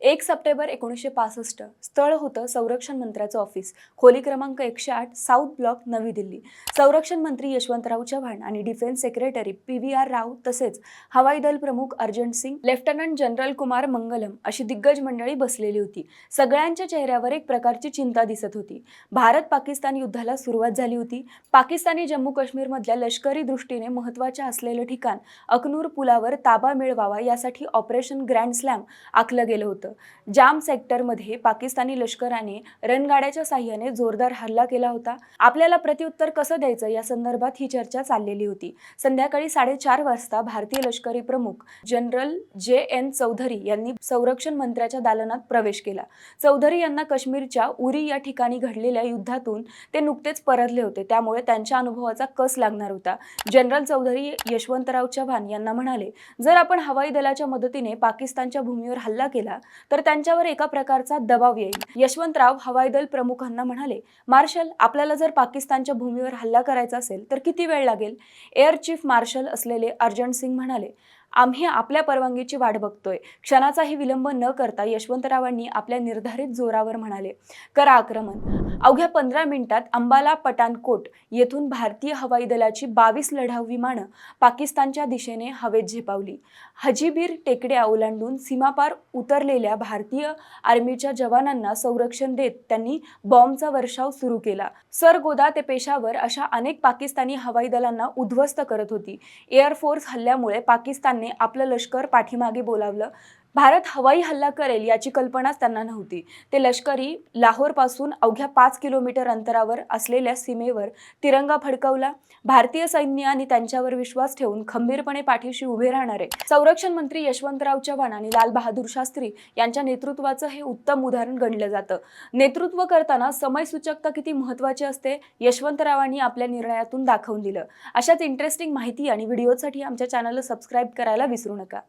एक सप्टेंबर एकोणीसशे पासष्ट. स्थळ होतं संरक्षण मंत्र्याचं ऑफिस खोली क्रमांक एकशे आठ साऊथ ब्लॉक नवी दिल्ली. संरक्षण मंत्री यशवंतराव चव्हाण आणि defence secretary P V R Rao तसेच हवाई दल प्रमुख अर्जंट सिंग लेफ्टनंट जनरल कुमार मंगलम अशी दिग्गज मंडळी बसलेली होती. सगळ्यांच्या चेहऱ्यावर एक प्रकारची चिंता दिसत होती. भारत पाकिस्तान युद्धाला सुरुवात झाली होती. पाकिस्तानी जम्मू काश्मीरमधल्या लष्करी दृष्टीने महत्त्वाच्या असलेलं ठिकाण अकनूर पुलावर ताबा मिळवावा यासाठी ऑपरेशन ग्रँड स्लॅम आखलं गेलं होतं. जाम सेक्टरमध्ये पाकिस्तानी लष्कराने रणगाड्याच्या साह्याने जोरदार हल्ला केला होता. आपल्याला प्रत्युत्तर कसं द्यायचं या संदर्भात ही चर्चा चाललेली होती. संध्याकाळी साडेचार वाजता भारतीय लष्करी प्रमुख जनरल जे एन चौधरी यांनी संरक्षण मंत्र्याच्या दालनात प्रवेश केला. चौधरी यांना काश्मीरच्या उरी या ठिकाणी घडलेल्या युद्धातून ते नुकतेच परतले होते. त्यामुळे त्यांच्या अनुभवाचा कस लागणार होता? जनरल चौधरी यशवंतराव चव्हाण यांना म्हणाले जर आपण हवाई दलाच्या मदतीने पाकिस्तानच्या भूमीवर हल्ला केला तर त्यांच्यावर एका प्रकारचा दबाव येईल. यशवंतराव हवाई दल प्रमुखांना म्हणाले मार्शल आपल्याला जर पाकिस्तानच्या भूमीवर हल्ला करायचा असेल तर किती वेळ लागेल? एअर चीफ मार्शल असलेले अर्जंट सिंग म्हणाले आम्ही आपल्या परवानगीची वाट बघतोय. क्षणाचाही विलंब न करता यशवंतरावांनी आपल्या निर्धारित जोरावर म्हणाले करा आक्रमण. अवघ्या पंधरा मिनिटात अंबाला पठाणकोट येथून भारतीय हवाई दलाची बावीस लढाऊ विमानं पाकिस्तानच्या दिशेने हवेत झेपावली. हजीबीर टेकड्या ओलांडून सीमापार उतरलेल्या भारतीय आर्मीच्या जवानांना संरक्षण देत त्यांनी बॉम्बचा वर्षाव सुरू केला. सरगोदा ते पेशावर अशा अनेक पाकिस्तानी हवाई दलांना उद्ध्वस्त करत होती. एअरफोर्स हल्ल्यामुळे पाकिस्तान पाकिस्तानने आपलं लष्कर पाठीमागे बोलावलं. भारत हवाई हल्ला करेल याची कल्पनाच त्यांना नव्हती. ते लष्करी लाहोरपासून अवघ्या पाच किलोमीटर अंतरावर असलेल्या सीमेवर तिरंगा फडकवला. भारतीय सैन्य आणि त्यांच्यावर विश्वास ठेवून खंबीरपणे पाठीशी उभे राहणारे संरक्षण मंत्री यशवंतराव चव्हाण आणि लाल बहादूर शास्त्री यांच्या नेतृत्वाचं हे उत्तम उदाहरण गणलं जातं. नेतृत्व करताना समयसूचकता किती महत्वाची असते यशवंतरावांनी आपल्या निर्णयातून दाखवून दिलं. अशाच इंटरेस्टिंग माहिती आणि व्हिडिओसाठी आमच्या चॅनलला सबस्क्राईब करायला विसरू नका.